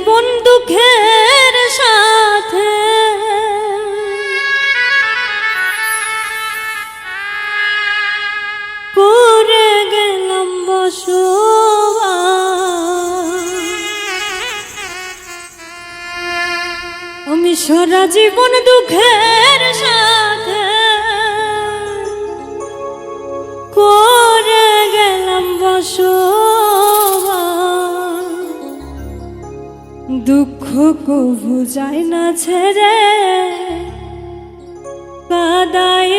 জীবন দুঃখের সাথে। করে গেলাম বসু আমি সারা জীবন দুঃখের সাথে। করে গেলাম বসু দুঃখ কবু যায় না ছেড়ে। কাদায়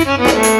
Música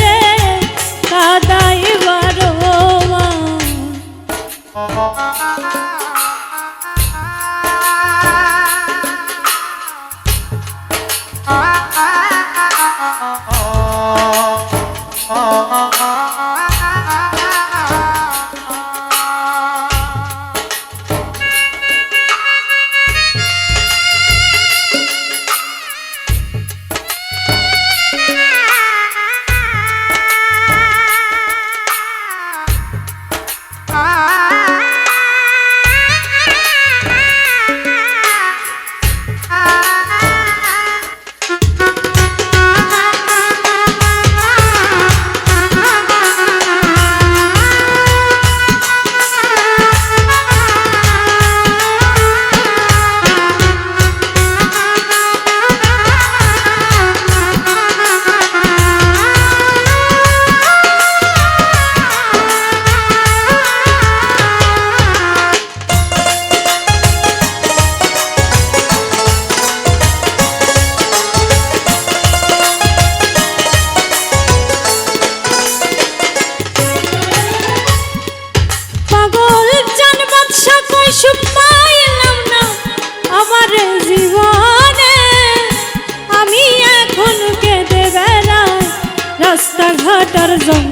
রাস্তাঘাট আর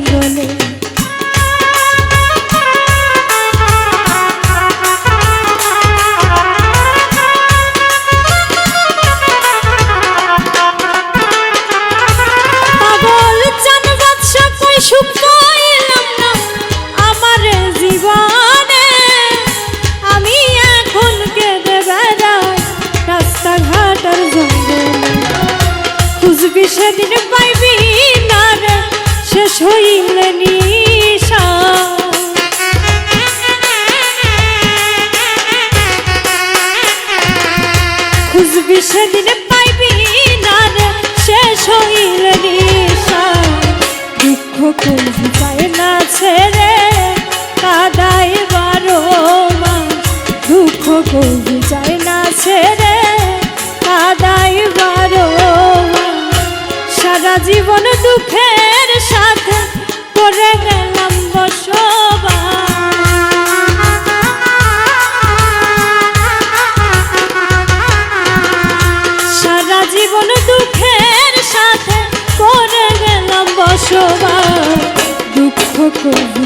দুঃখ যায় না ছেড়ে কাদাই বারো সারা জীবন দুঃখের সাথে করে গেলাম বসবাস। সারা জীবন দুঃখের সাথে করে গেলাম বসবাস। দুঃখ কবু